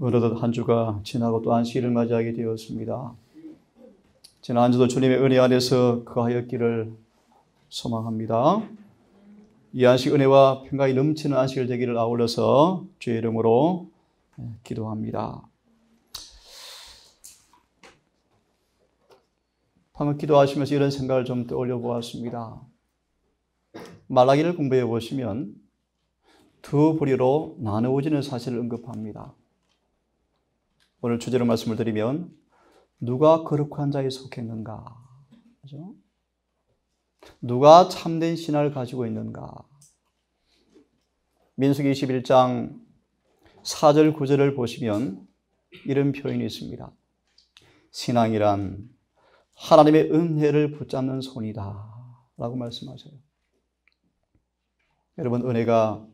어느덧 한 주가 지나고 또 안식일을 맞이하게 되었습니다. 지난 한 주도 주님의 은혜 안에서 그하였기를 소망합니다. 이 안식 은혜와 평강이 넘치는 안식일 되기를 아울러서 주의 이름으로 기도합니다. 방금 기도하시면서 이런 생각을 좀 떠올려 보았습니다. 말라기를 공부해 보시면 두 부류로 나누어지는 사실을 언급합니다. 오늘 주제로 말씀을 드리면 누가 거룩한 자에 속했는가? 그죠? 누가 참된 신화를 가지고 있는가? 민수기 21장 4절 9절을 보시면 이런 표현이 있습니다. 신앙이란 하나님의 은혜를 붙잡는 손이다. 라고 말씀하셔요. 여러분, 은혜가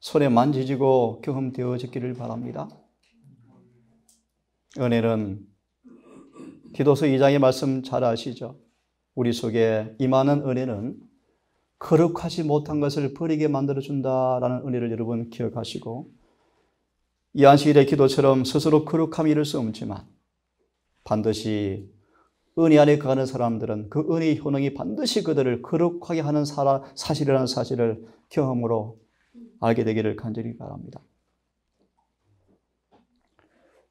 손에 만지지고 경험되어지기를 바랍니다. 은혜는 기도서 2장의 말씀 잘 아시죠? 우리 속에 임하는 은혜는 거룩하지 못한 것을 버리게 만들어준다라는 은혜를 여러분 기억하시고 이 안식일의 기도처럼 스스로 거룩함이 이룰 수 없지만 반드시 은혜 안에 거하는 사람들은 그 은혜의 효능이 반드시 그들을 거룩하게 하는 사실이라는 사실을 경험으로 알게 되기를 간절히 바랍니다.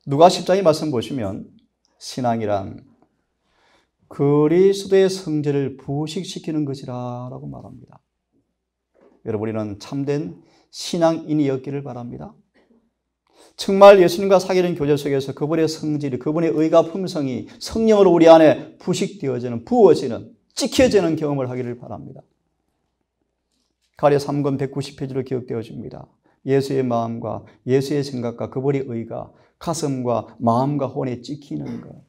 누가 10장의 말씀 보시면 신앙이란 그리스도의 성제를 부식시키는 것이라 라고 말합니다. 여러분, 우리는 참된 신앙인이었기를 바랍니다. 정말 예수님과 사귀는 교제 속에서 그분의 성질이, 그분의 의가 품성이 성령으로 우리 안에 부식되어지는, 부어지는, 찍혀지는 경험을 하기를 바랍니다. 가려 3권 190페이지로 기억되어집니다. 예수의 마음과 예수의 생각과 그분의 의가 가슴과 마음과 혼에 찍히는 것.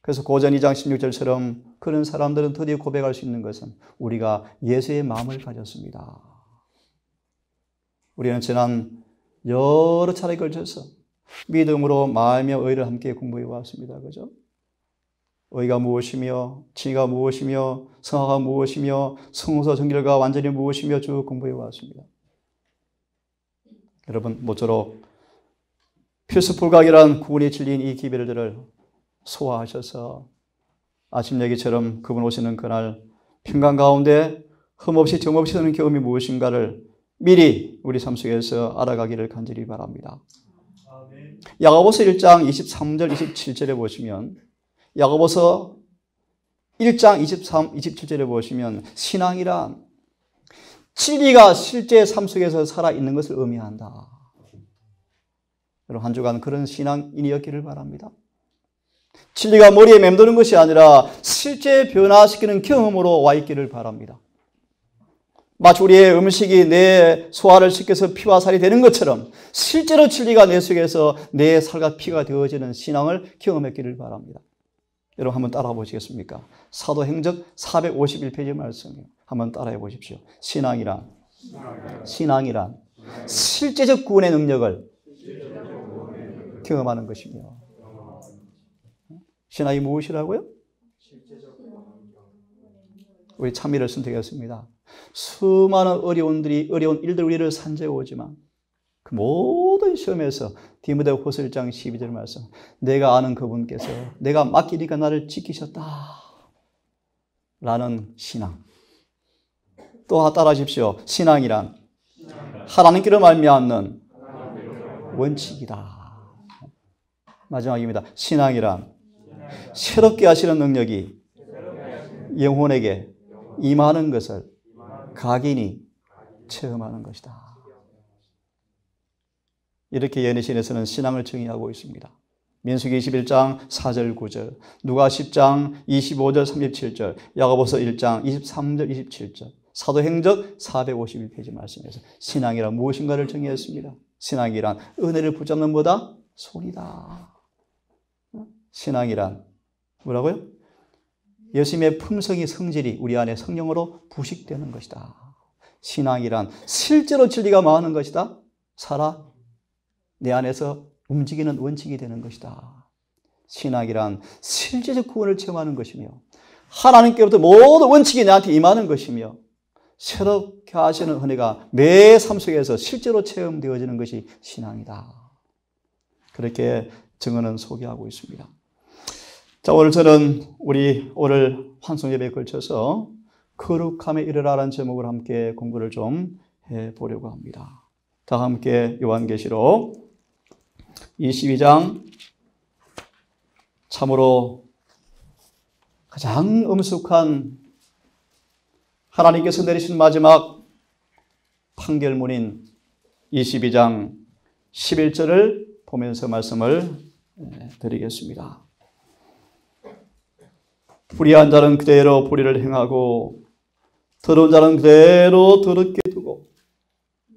그래서 고전 2장 16절처럼 그런 사람들은 드디어 고백할 수 있는 것은 우리가 예수의 마음을 가졌습니다. 우리는 지난 여러 차례 걸쳐서 믿음으로 마음의 의를 함께 공부해 왔습니다. 그죠? 의가 무엇이며, 지가 무엇이며, 성화가 무엇이며, 성서 정결과 완전히 무엇이며 쭉 공부해 왔습니다. 여러분, 모쪼록 필수불각이란 구원의 진리인 이 기별들을 소화하셔서 아침 얘기처럼 그분 오시는 그날 평강 가운데 흠없이 정없이 하는 경험이 무엇인가를 미리 우리 삶 속에서 알아가기를 간절히 바랍니다. 야고보서 1장 23절 27절에 보시면 야고보서 1장 23, 27절에 보시면 신앙이란 진리가 실제 삶 속에서 살아있는 것을 의미한다. 여러분 한 주간 그런 신앙인이었기를 바랍니다. 진리가 머리에 맴도는 것이 아니라 실제 변화시키는 경험으로 와 있기를 바랍니다. 마치 우리의 음식이 내 소화를 시켜서 피와 살이 되는 것처럼 실제로 진리가 내 속에서 내 살과 피가 되어지는 신앙을 경험했기를 바랍니다. 여러분 한번 따라해 보시겠습니까? 사도행적 451페이지 말씀이에요. 한번 따라해 보십시오. 신앙이란 신앙이란 실제적 구원의 능력을 경험하는 것이며. 신앙이 무엇이라고요? 우리 참미를 선택했습니다. 수많은 어려운들이 어려운 일들 우리를 산재해 오지만 그 모든 시험에서 디모데 후서 1장 12절 말씀 내가 아는 그분께서 내가 맡기니까 나를 지키셨다. 라는 신앙. 또 따라하십시오. 신앙이란 하나님께로 말미암는 원칙이다 마지막입니다. 신앙이란 새롭게 하시는 능력이 영혼에게 임하는 것을 각인이 체험하는 것이다. 이렇게 예내신에서는 신앙을 정의하고 있습니다. 민수기 21장 4절 9절, 누가 10장 25절 37절, 야고보서 1장 23절 27절, 사도행적 451페이지 말씀에서 신앙이란 무엇인가를 정의했습니다. 신앙이란 은혜를 붙잡는 보다 손이다. 신앙이란 뭐라고요? 예수님의 품성이 성질이 우리 안에 성령으로 부식되는 것이다. 신앙이란 실제로 진리가 망하는 것이다. 살아 내 안에서 움직이는 원칙이 되는 것이다. 신앙이란 실제적 구원을 체험하는 것이며 하나님께부터 모든 원칙이 나한테 임하는 것이며 새롭게 하시는 은혜가 매 삶 속에서 실제로 체험되어지는 것이 신앙이다. 그렇게 증언은 소개하고 있습니다. 자, 오늘 저는 우리 오늘 환송 예배에 걸쳐서 거룩함에 이르라라는 제목을 함께 공부를 좀 해보려고 합니다. 다 함께 요한계시록 22장 참으로 가장 엄숙한 하나님께서 내리신 마지막 판결문인 22장 11절을 보면서 말씀을 드리겠습니다. 불의한 자는 그대로 불의를 행하고 더러운 자는 그대로 더럽게 두고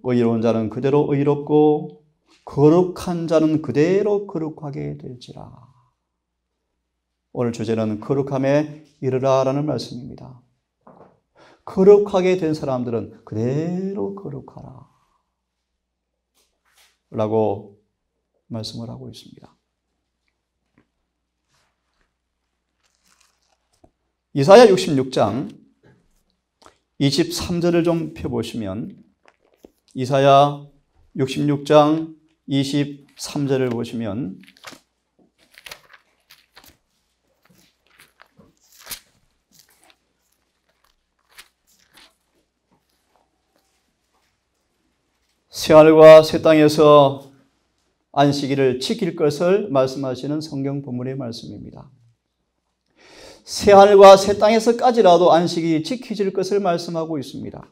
의로운 자는 그대로 의롭고 거룩한 자는 그대로 거룩하게 될지라. 오늘 주제는 거룩함에 이르라라는 말씀입니다. 거룩하게 된 사람들은 그대로 거룩하라. 라고 말씀을 하고 있습니다. 이사야 66장 23절을 좀 펴보시면 이사야 66장 23절을 보시면 새하늘과 새 땅에서 안식일을 지킬 것을 말씀하시는 성경 본문의 말씀입니다. 새하늘과 새 땅에서까지라도 안식이 지켜질 것을 말씀하고 있습니다.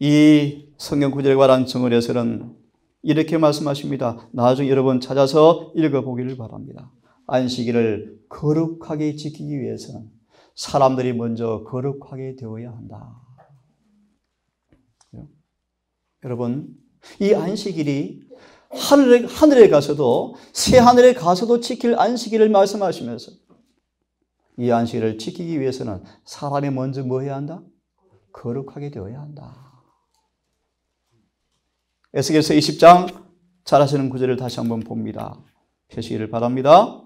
이 성경 구절에 관한 증언에서는 이렇게 말씀하십니다. 나중에 여러분 찾아서 읽어보기를 바랍니다. 안식일을 거룩하게 지키기 위해서는 사람들이 먼저 거룩하게 되어야 한다. 여러분, 이 안식일이 하늘에, 하늘에 가서도, 새 하늘에 가서도 지킬 안식일을 말씀하시면서 이 안식일을 지키기 위해서는 사람이 먼저 뭐 해야 한다? 거룩하게 되어야 한다. 에스겔서 20장 잘 하시는 구절을 다시 한번 봅니다. 펴시기를 바랍니다.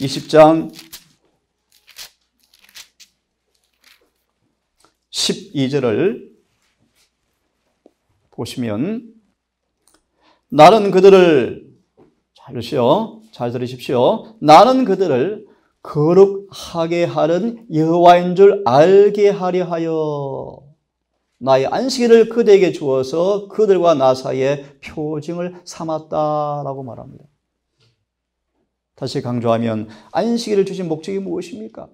20장 12절을 보시면 나는 그들을 잘 들으시오. 잘 들으십시오. 나는 그들을 거룩하게 하는 여호와인 줄 알게 하려 하여 나의 안식일을 그대에게 주어서 그들과 나 사이에 표징을 삼았다라고 말합니다. 다시 강조하면 안식일을 주신 목적이 무엇입니까?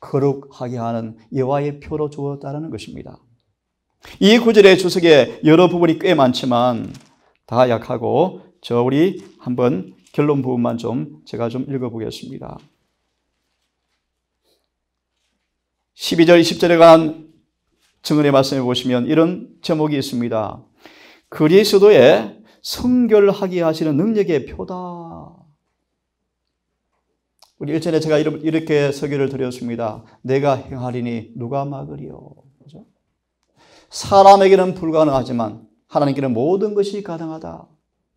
거룩하게 하는 여호와의 표로 주었다는 것입니다. 이 구절의 주석에 여러 부분이 꽤 많지만 다 약하고 저 우리 한번 결론 부분만 좀 제가 좀 읽어보겠습니다. 12절 20절에 관한 증언의 말씀에 보시면 이런 제목이 있습니다. 그리스도의 성결하게 하시는 능력의 표다. 우리 일전에 제가 이렇게 설교를 드렸습니다. 내가 행하리니 누가 막으리요. 그죠? 사람에게는 불가능하지만 하나님께는 모든 것이 가능하다.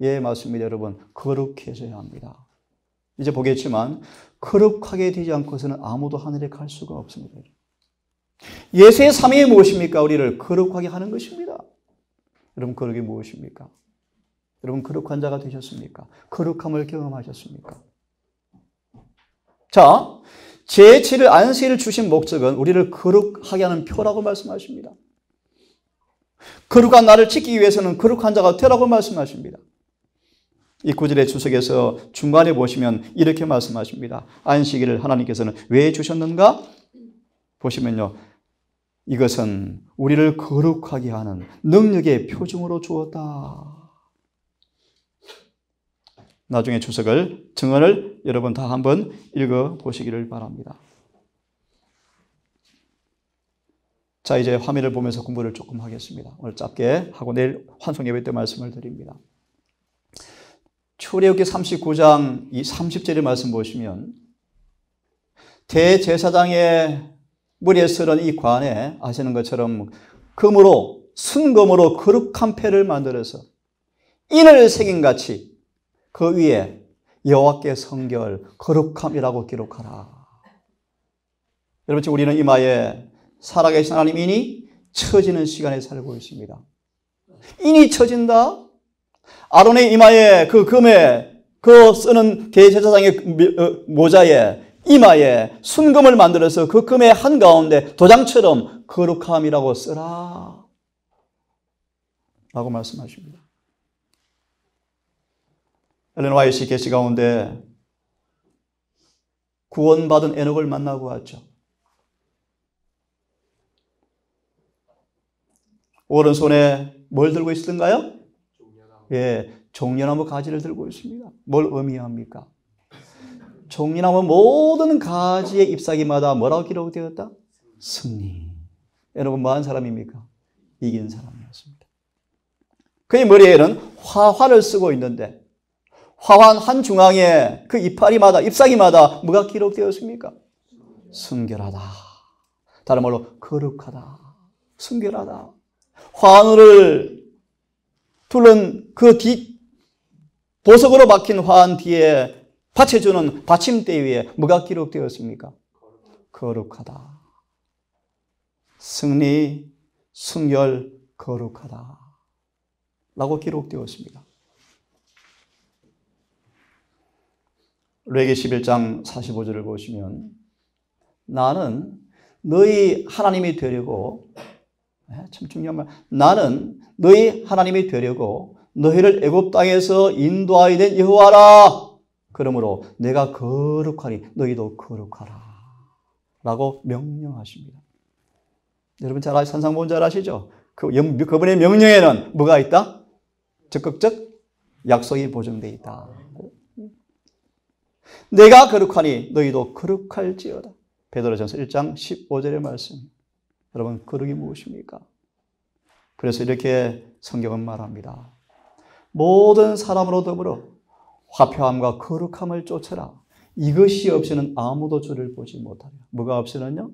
예, 맞습니다, 여러분. 거룩해져야 합니다. 이제 보겠지만 거룩하게 되지 않고서는 아무도 하늘에 갈 수가 없습니다. 예수의 삶이 무엇입니까? 우리를 거룩하게 하는 것입니다. 여러분, 거룩이 무엇입니까? 여러분, 거룩한 자가 되셨습니까? 거룩함을 경험하셨습니까? 자, 제7을 안식일을 주신 목적은 우리를 거룩하게 하는 표라고 말씀하십니다. 거룩한 나를 지키기 위해서는 거룩한 자가 되라고 말씀하십니다. 이 구절의 주석에서 중간에 보시면 이렇게 말씀하십니다. 안식일을 하나님께서는 왜 주셨는가? 보시면요. 이것은 우리를 거룩하게 하는 능력의 표징으로 주었다. 나중에 주석을, 증언을 여러분 다 한번 읽어 보시기를 바랍니다. 자, 이제 화면을 보면서 공부를 조금 하겠습니다. 오늘 짧게 하고 내일 환송 예배 때 말씀을 드립니다. 출애굽기 39장 이 30절의 말씀 보시면 대제사장의 머리에 쓰는 이 관에 아시는 것처럼 금으로 순금으로 거룩한 패를 만들어서 인을 새긴 같이 그 위에 여호와께 성결 거룩함이라고 기록하라. 여러분 지금 우리는 이마에 살아계신 하나님이니 처지는 시간에 살고 있습니다. 인이 쳐진다. 아론의 이마에 그 금에 그 쓰는 대제사장의 어, 모자에 이마에 순금을 만들어서 그 금의 한가운데 도장처럼 거룩함이라고 쓰라. 라고 말씀하십니다. 엘렌 와이시 계시 가운데 구원받은 에녹을 만나고 왔죠. 오른손에 뭘 들고 있었던가요? 예, 종려나무 가지를 들고 있습니다. 뭘 의미합니까? 종려나무 모든 가지의 잎사귀마다 뭐라고 기록되었다? 승리. 여러분 뭐한 사람입니까? 이긴 사람이었습니다. 그의 머리에는 화환을 쓰고 있는데 화환 한 중앙에 그 이파리마다 잎사귀마다 뭐가 기록되었습니까? 순결하다. 다른 말로 거룩하다. 순결하다. 화환을 둘른 그 뒤, 보석으로 박힌 화환 뒤에 받쳐주는 받침대 위에 뭐가 기록되었습니까? 거룩하다. 승리, 순결, 거룩하다. 라고 기록되었습니다. 레기 11장 45절을 보시면 나는 너희 하나님이 되려고 예, 참 중요한 말. 나는 너희 하나님이 되려고 너희를 애굽 땅에서 인도하여 된 여호와라. 그러므로 내가 거룩하니 너희도 거룩하라. 라고 명령하십니다. 여러분 잘 아시, 산상본 잘 아시죠? 그, 그분의 명령에는 뭐가 있다? 적극적 약속이 보정되어 있다. 내가 거룩하니 너희도 거룩할지어다. 베드로전서 1장 15절의 말씀. 여러분 거룩이 무엇입니까? 그래서 이렇게 성경은 말합니다. 모든 사람으로 더불어 화평함과 거룩함을 쫓아라. 이것이 없이는 아무도 주를 보지 못하리라. 뭐가 없이는요?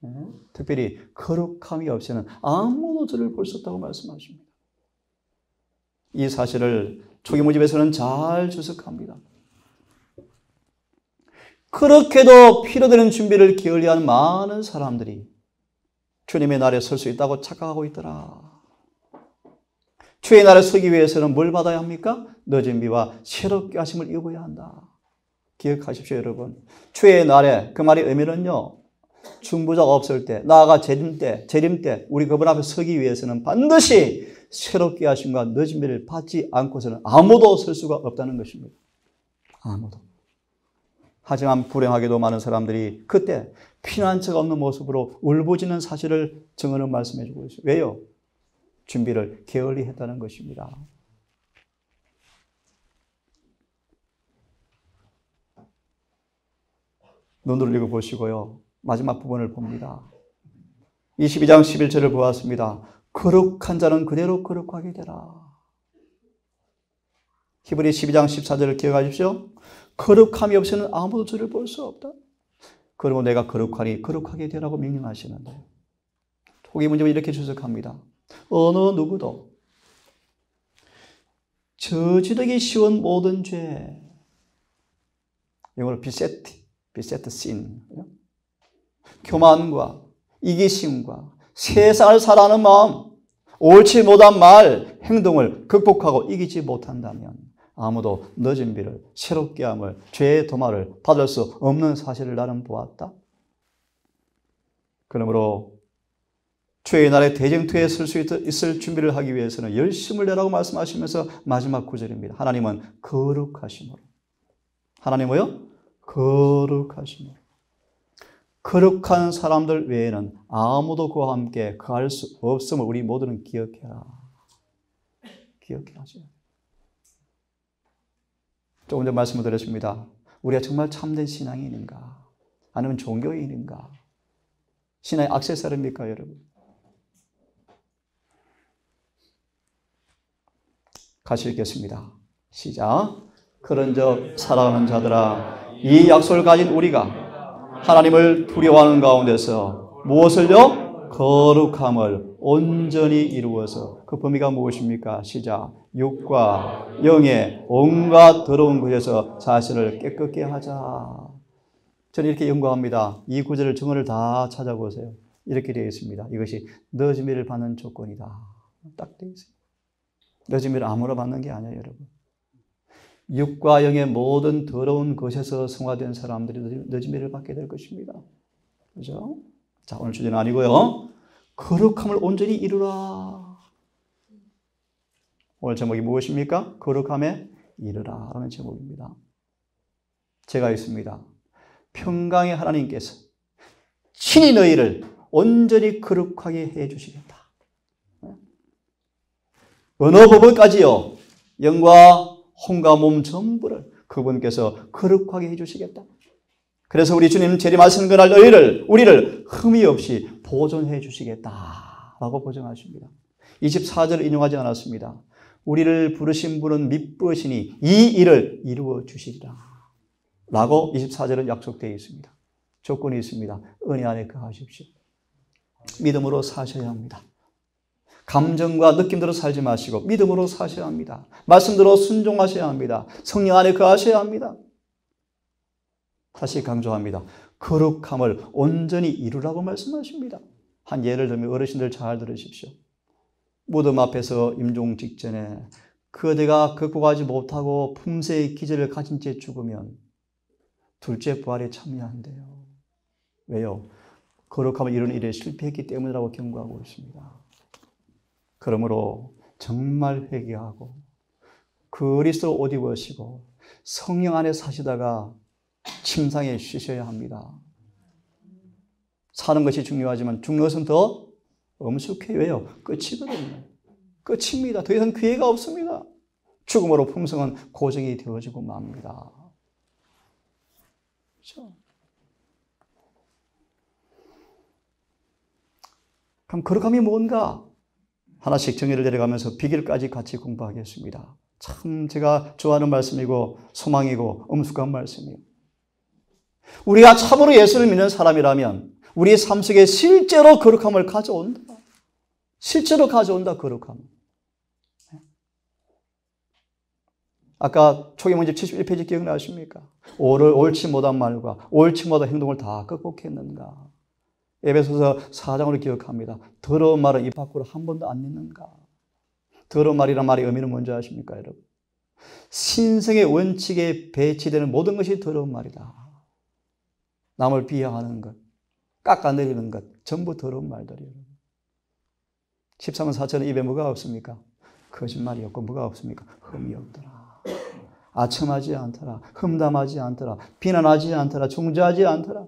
네? 특별히 거룩함이 없이는 아무도 주를 볼 수 없다고 말씀하십니다. 이 사실을 초기 모집에서는 잘 주석합니다. 그렇게도 필요되는 준비를 게을리한 많은 사람들이 주님의 날에 설 수 있다고 착각하고 있더라. 주의 날에 서기 위해서는 뭘 받아야 합니까? 늦은 비와 새롭게 하심을 입어야 한다. 기억하십시오, 여러분. 주의 날에 그 말의 의미는요. 중부자가 없을 때, 나아가 재림 때, 재림 때 우리 그분 앞에 서기 위해서는 반드시 새롭게 하심과 늦은 비를 받지 않고서는 아무도 설 수가 없다는 것입니다. 아무도. 하지만 불행하게도 많은 사람들이 그때 피난처가 없는 모습으로 울부짖는 사실을 증언을 말씀해 주고 있어요. 왜요? 준비를 게을리 했다는 것입니다. 눈으로 읽어보시고요. 마지막 부분을 봅니다. 22장 11절을 보았습니다. 거룩한 자는 그대로 거룩하게 되라. 히브리 12장 14절을 기억하십시오. 거룩함이 없이는 아무도 주를 볼 수 없다. 그리고 내가 거룩하니 거룩하게 되라고 명령하시는데 토기 문제는 이렇게 주석합니다. 어느 누구도 저지르기 쉬운 모든 죄 영어로 비세트, 비세트 신 교만과 이기심과 세상을 살아는 마음 옳지 못한 말, 행동을 극복하고 이기지 못한다면 아무도 늦은 비를 새롭게 함을 죄의 도마를 받을 수 없는 사실을 나는 보았다. 그러므로 죄의 날에 대쟁투에 설수 있을 준비를 하기 위해서는 열심을 내라고 말씀하시면서 마지막 구절입니다. 하나님은 거룩하심으로. 하나님은요? 거룩하심으로. 거룩한 사람들 외에는 아무도 그와 함께 거할 수 없음을 우리 모두는 기억해라. 기억해야죠. 조금 전 말씀을 드렸습니다. 우리가 정말 참된 신앙인인가? 아니면 종교인인가? 신앙의 악세사리입니까, 여러분? 같이 읽겠습니다. 시작. 그런즉 사랑하는 자들아, 이 약속을 가진 우리가 하나님을 두려워하는 가운데서 무엇을요? 거룩함을 온전히 이루어서 그 범위가 무엇입니까? 시작. 육과 영의 온갖 더러운 것에서 자신을 깨끗게 하자. 저는 이렇게 연구합니다. 이 구절을 정언을 다 찾아보세요. 이렇게 되어 있습니다. 이것이 너즈미를 받는 조건이다. 딱돼 있어요. 일을 아무나 받는 게 아니에요, 여러분. 육과 영의 모든 더러운 것에서 성화된 사람들이 일을 받게 될 것입니다. 그죠? 자, 오늘 주제는 아니고요. 거룩함을 온전히 이루라. 오늘 제목이 무엇입니까? 거룩함에 이르라. 라는 제목입니다. 제가 있습니다. 평강의 하나님께서 친히 너희를 온전히 거룩하게 해 주시겠다. 어느 부분까지요? 영과 혼과 몸 전부를 그분께서 거룩하게 해 주시겠다. 그래서 우리 주님 재림하시는 그날 너희를 우리를 흠이 없이 보존해 주시겠다라고 보증하십니다. 24절 인용하지 않았습니다. 우리를 부르신 분은 미쁘시니 이 일을 이루어 주시리라. 라고 24절은 약속되어 있습니다. 조건이 있습니다. 은혜 안에 거하십시오. 믿음으로 사셔야 합니다. 감정과 느낌대로 살지 마시고 믿음으로 사셔야 합니다. 말씀대로 순종하셔야 합니다. 성령 안에 거하셔야 합니다. 다시 강조합니다. 거룩함을 온전히 이루라고 말씀하십니다. 한 예를 들면 어르신들 잘 들으십시오. 무덤 앞에서 임종 직전에 그대가 극복하지 못하고 품새의 기절을 가진 채 죽으면 둘째 부활에 참여한대요. 왜요? 거룩함을 이루는 일에 실패했기 때문이라고 경고하고 있습니다. 그러므로 정말 회개하고 그리스도 옷 입으시고 성령 안에 사시다가 침상에 쉬셔야 합니다. 사는 것이 중요하지만 죽는 것은 더 엄숙해요. 왜요? 끝이거든요. 끝입니다. 더 이상 기회가 없습니다. 죽음으로 풍성은 고정이 되어지고 맙니다. 그렇죠? 그럼 거룩함이 뭔가? 하나씩 정의를 내려가면서 비결까지 같이 공부하겠습니다. 참 제가 좋아하는 말씀이고 소망이고 엄숙한 말씀이에요. 우리가 참으로 예수를 믿는 사람이라면 우리의 삶 속에 실제로 거룩함을 가져온다. 실제로 가져온다, 거룩함. 아까 초기문집 71페이지 기억나십니까? 옳을 옳지 못한 말과 옳지 못한 행동을 다 극복했는가? 에베소서 4장으로 기억합니다. 더러운 말은 입 밖으로 한 번도 안 냈는가? 더러운 말이란 말의 의미는 뭔지 아십니까, 여러분? 신성의 원칙에 배치되는 모든 것이 더러운 말이다. 남을 비하하는 것, 깎아내리는 것, 전부 더러운 말들이에요. 13만 4천의 입에 뭐가 없습니까? 거짓말이 없고 뭐가 없습니까? 흠이 없더라. 아첨하지 않더라. 흠담하지 않더라. 비난하지 않더라. 중재하지 않더라.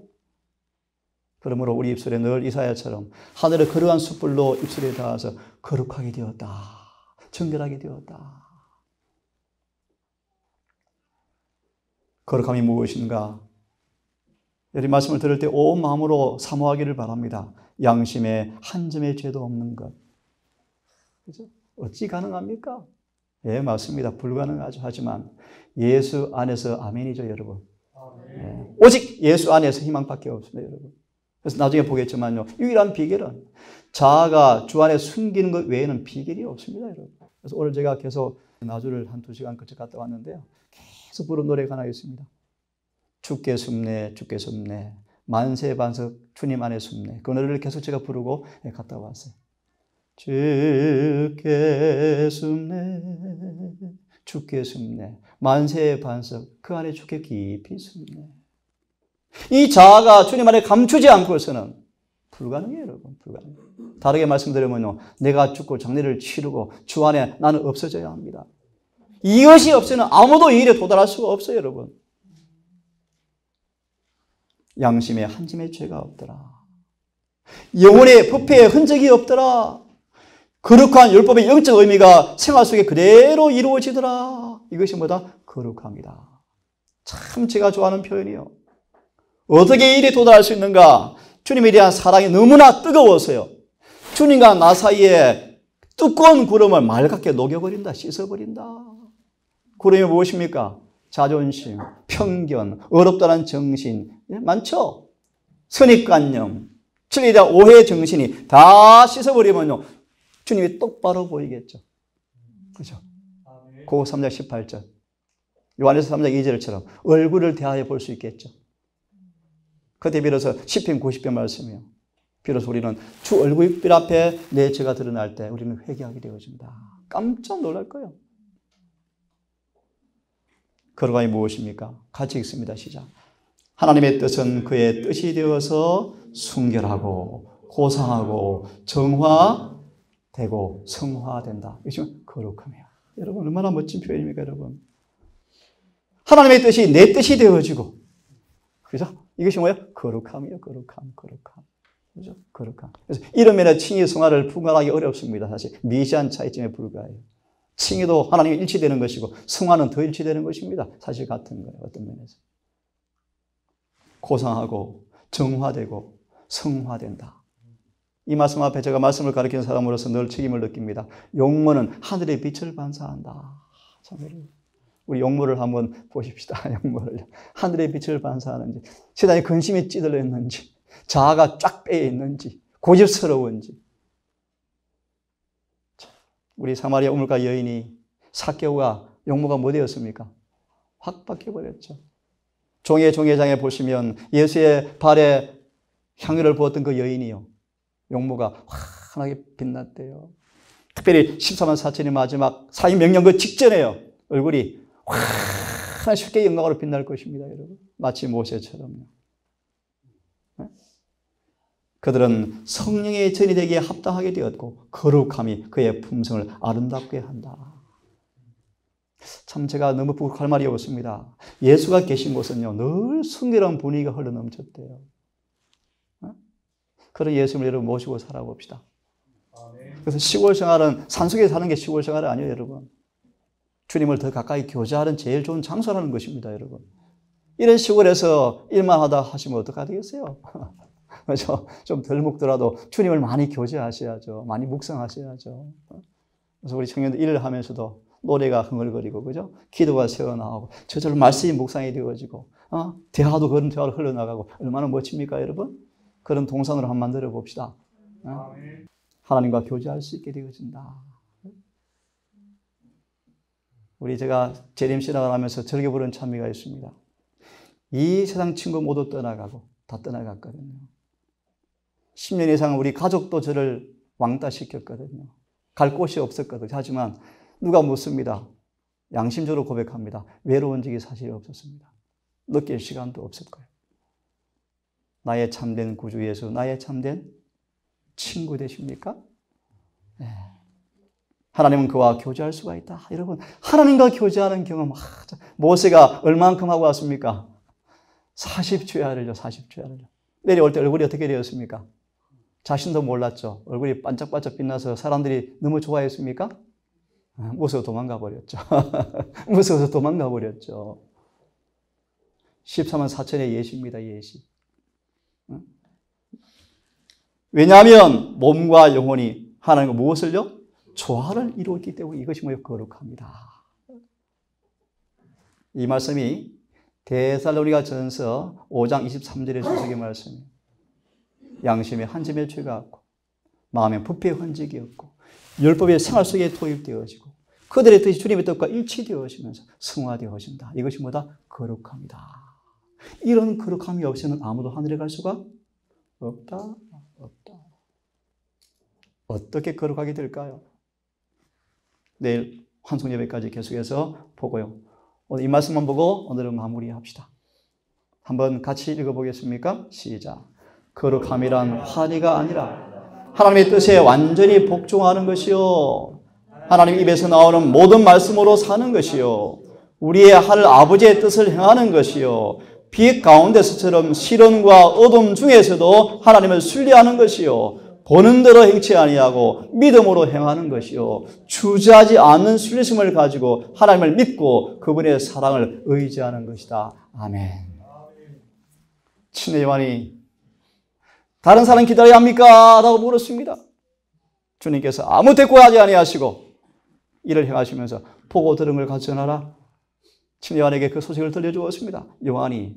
그러므로 우리 입술에 늘 이사야처럼 하늘의 그러한 숯불로 입술에 닿아서 거룩하게 되었다. 정결하게 되었다. 거룩함이 무엇인가? 여기 말씀을 들을 때 온 마음으로 사모하기를 바랍니다. 양심에 한 점의 죄도 없는 것. 그죠? 어찌 가능합니까? 예, 맞습니다. 불가능하죠. 하지만 예수 안에서 아멘이죠, 여러분. 예. 오직 예수 안에서 희망밖에 없습니다, 여러분. 그래서 나중에 보겠지만요. 유일한 비결은 자아가 주 안에 숨기는 것 외에는 비결이 없습니다, 여러분. 그래서 오늘 제가 계속 나주를 한 두 시간 그쳐 갔다 왔는데요. 계속 부른 노래가 하나 있습니다. 주께 숨네, 주께 숨네, 만세 반석 주님 안에 숨네. 그 노래를 계속 제가 부르고 갔다 왔어요. 주께 숨네, 주께 숨네, 만세 반석 그 안에 주께 깊이 숨네. 이 자아가 주님 안에 감추지 않고서는 불가능해요, 여러분. 불가능. 다르게 말씀드리면요. 내가 죽고 장례를 치르고 주 안에 나는 없어져야 합니다. 이것이 없으면 아무도 이 일에 도달할 수가 없어요, 여러분. 양심에 한 점의 죄가 없더라. 영혼의 부패의 흔적이 없더라. 거룩한 율법의 영적 의미가 생활 속에 그대로 이루어지더라. 이것이 뭐다? 거룩합니다. 참 제가 좋아하는 표현이요. 어떻게 일에 도달할 수 있는가? 주님에 대한 사랑이 너무나 뜨거워서요. 주님과 나 사이에 두꺼운 구름을 맑게 녹여버린다, 씻어버린다. 구름이 무엇입니까? 자존심, 편견, 어렵다는 정신, 예, 많죠? 선입관념, 대한 오해 정신이 다 씻어버리면요. 주님이 똑바로 보이겠죠. 그죠? 고 3장 18절. 요한에서 3장 2절처럼 얼굴을 대하여 볼 수 있겠죠. 그때 비로소 10편 90편 말씀이요. 비로소 우리는 주 얼굴빛 앞에 내 죄가 드러날 때 우리는 회개하게 되어집니다. 깜짝 놀랄 거예요. 거룩함이 무엇입니까? 같이 읽습니다. 시작. 하나님의 뜻은 그의 뜻이 되어서 순결하고 고상하고 정화되고 성화된다. 이것이 거룩함이야. 여러분 얼마나 멋진 표현입니까, 여러분? 하나님의 뜻이 내 뜻이 되어지고, 그죠? 이것이 뭐예요? 거룩함이에요, 거룩함, 거룩함. 그죠? 거룩함. 그래서 이름에는 칭의 성화를 분간하기 어렵습니다. 사실 미시한 차이점에 불과해요. 칭의도 하나님이 일치되는 것이고 성화는 더 일치되는 것입니다. 사실 같은 거예요. 어떤 면에서. 고상하고 정화되고 성화된다. 이 말씀 앞에 제가 말씀을 가르치는 사람으로서 늘 책임을 느낍니다. 용모는 하늘의 빛을 반사한다. 참 우리 용모를 한번 보십시다. 용모를 하늘의 빛을 반사하는지 세상에 근심이 찌들어 있는지 자아가 쫙 빼어 있는지 고집스러운지 우리 사마리아 우물가 여인이 사개오가 용모가 뭐 되었습니까? 확 바뀌어버렸죠. 종의 종회장에 보시면 예수의 발에 향유를 부었던 그 여인이요. 용모가 환하게 빛났대요. 특별히 14만 4천의 마지막 사임 명령 그 직전에요. 얼굴이 환 쉽게 영광으로 빛날 것입니다, 여러분. 마치 모세처럼요. 그들은 성령의 전이 되기에 합당하게 되었고 거룩함이 그의 품성을 아름답게 한다. 참 제가 너무 부족할 말이 없습니다. 예수가 계신 곳은요 늘 순결한 분위기가 흘러넘쳤대요. 어? 그런 예수님을 여러분 모시고 살아봅시다. 그래서 시골 생활은 산속에 사는 게 시골 생활이 아니에요, 여러분. 주님을 더 가까이 교제하는 제일 좋은 장소라는 것입니다, 여러분. 이런 시골에서 일만 하다 하시면 어떡하 되겠어요? 그래서 좀덜 묵더라도 주님을 많이 교제하셔야죠. 많이 묵상하셔야죠. 그래서 우리 청년들 일을 하면서도 노래가 흥얼거리고, 그죠? 기도가 새어나오고, 저절로 말씀이 묵상이 되어지고, 어? 대화도 그런 대화로 흘러나가고, 얼마나 멋집니까, 여러분? 그런 동산으로 한번 만들어 봅시다. 어? 하나님과 교제할 수 있게 되어진다. 우리 제가 재림 신학을 하면서 즐겨 부른 찬미가 있습니다. 이 세상 친구 모두 떠나가고, 다 떠나갔거든요. 10년 이상 우리 가족도 저를 왕따 시켰거든요. 갈 곳이 없었거든요. 하지만 누가 묻습니다. 양심적으로 고백합니다. 외로운 적이 사실 없었습니다. 느낄 시간도 없을 거예요. 나의 참된 구주 예수, 나의 참된 친구 되십니까? 네. 하나님은 그와 교제할 수가 있다. 여러분, 하나님과 교제하는 경험, 아, 모세가 얼만큼 하고 왔습니까? 40주야를요, 40주야를요. 내려올 때 얼굴이 어떻게 되었습니까? 자신도 몰랐죠. 얼굴이 반짝반짝 빛나서 사람들이 너무 좋아했습니까? 아, 무서워 도망가 버렸죠. 무서워서 도망가 버렸죠. 14만 4천의 예시입니다, 예시. 왜냐하면 몸과 영혼이 하나님과 무엇을요? 조화를 이루었기 때문에 이것이 뭐예요? 거룩합니다. 이 말씀이 데살로니가 전서 5장 23절의 주석의 말씀이에요. 양심에 한 점의 죄가 없고 마음에 부패의 흔적이 없고 율법의 생활 속에 도입되어지고 그들의 뜻이 주님의 뜻과 일치되어지면서 승화되어진다. 이것이 뭐다? 거룩합니다. 이런 거룩함이 없이는 아무도 하늘에 갈 수가 없다. 없다. 어떻게 거룩하게 될까요? 내일 환송 예배까지 계속해서 보고요. 오늘 이 말씀만 보고 오늘은 마무리합시다. 한번 같이 읽어보겠습니까? 시작. 거룩함이란 환희가 아니라 하나님의 뜻에 완전히 복종하는 것이요. 하나님 입에서 나오는 모든 말씀으로 사는 것이요. 우리의 할 아버지의 뜻을 행하는 것이요. 빛 가운데서처럼 시련과 어둠 중에서도 하나님을 순리하는 것이요. 보는 대로 행치 아니하고 믿음으로 행하는 것이요. 주저하지 않는 순리심을 가지고 하나님을 믿고 그분의 사랑을 의지하는 것이다. 아멘. 친애 요한이 다른 사람 기다려야 합니까? 라고 물었습니다. 주님께서 아무 대꾸하지 아니하시고 이를 행하시면서 보고 전하라. 친 요한에게 그 소식을 들려주었습니다. 요한이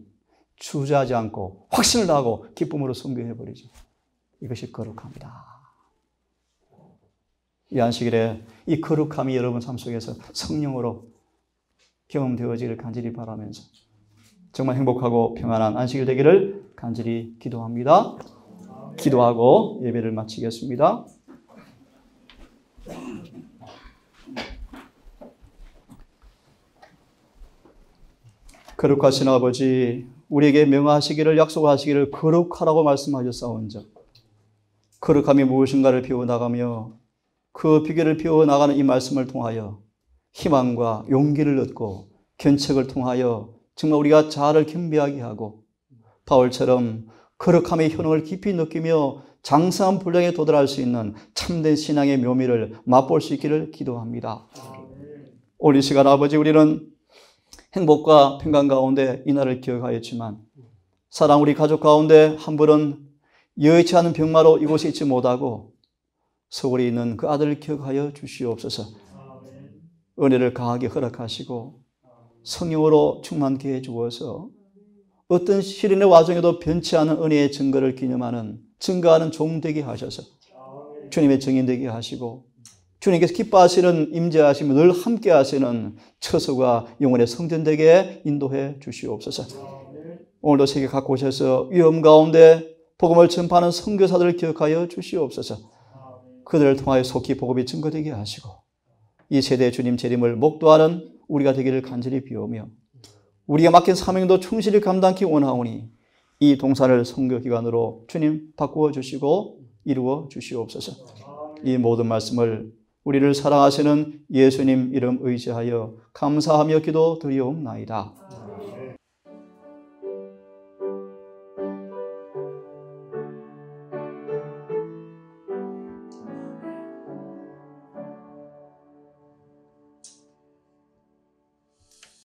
주저하지 않고 확신을 다하고 기쁨으로 순교해버리죠. 이것이 거룩합니다. 이 안식일에 이 거룩함이 여러분 삶 속에서 성령으로 경험되어지기를 간절히 바라면서 정말 행복하고 평안한 안식일 되기를 간절히 기도합니다. 기도하고 예배를 마치겠습니다. 거룩하신 아버지, 우리에게 명하시기를 약속하시기를 거룩하라고 말씀하셨사온즉 거룩함이 무엇인가를 배워나가며 그 비결을 배워나가는 이 말씀을 통하여 희망과 용기를 얻고 견책을 통하여 정말 우리가 자아를 겸비하게 하고 바울처럼 거룩함의 효능을 깊이 느끼며 장성한 분량에 도달할 수 있는 참된 신앙의 묘미를 맛볼 수 있기를 기도합니다. 오늘 이 시간 아버지 우리는 행복과 평강 가운데 이날을 기억하였지만 사랑 우리 가족 가운데 한 분은 여의치 않은 병마로 이곳에 있지 못하고 서울에 있는 그 아들을 기억하여 주시옵소서. 은혜를 강하게 허락하시고 성령으로 충만케 해 주어서 어떤 시련의 와중에도 변치 않은 은혜의 증거를 기념하는 증거하는 종 되게 하셔서 주님의 증인 되게 하시고 주님께서 기뻐하시는 임재하시며 늘 함께 하시는 처소가 영혼의 성전 되게 인도해 주시옵소서. 오늘도 세계 갖고 오셔서 위험 가운데 복음을 전파하는 선교사들을 기억하여 주시옵소서. 그들을 통하여 속히 복음이 증거되게 하시고 이 세대 주님 재림을 목도하는 우리가 되기를 간절히 비우며 우리가 맡긴 사명도 충실히 감당하기 원하오니 이 동산을 선교 기간으로 주님 바꾸어 주시고 이루어 주시옵소서. 이 모든 말씀을 우리를 사랑하시는 예수님 이름 의지하여 감사하며 기도 드리옵나이다.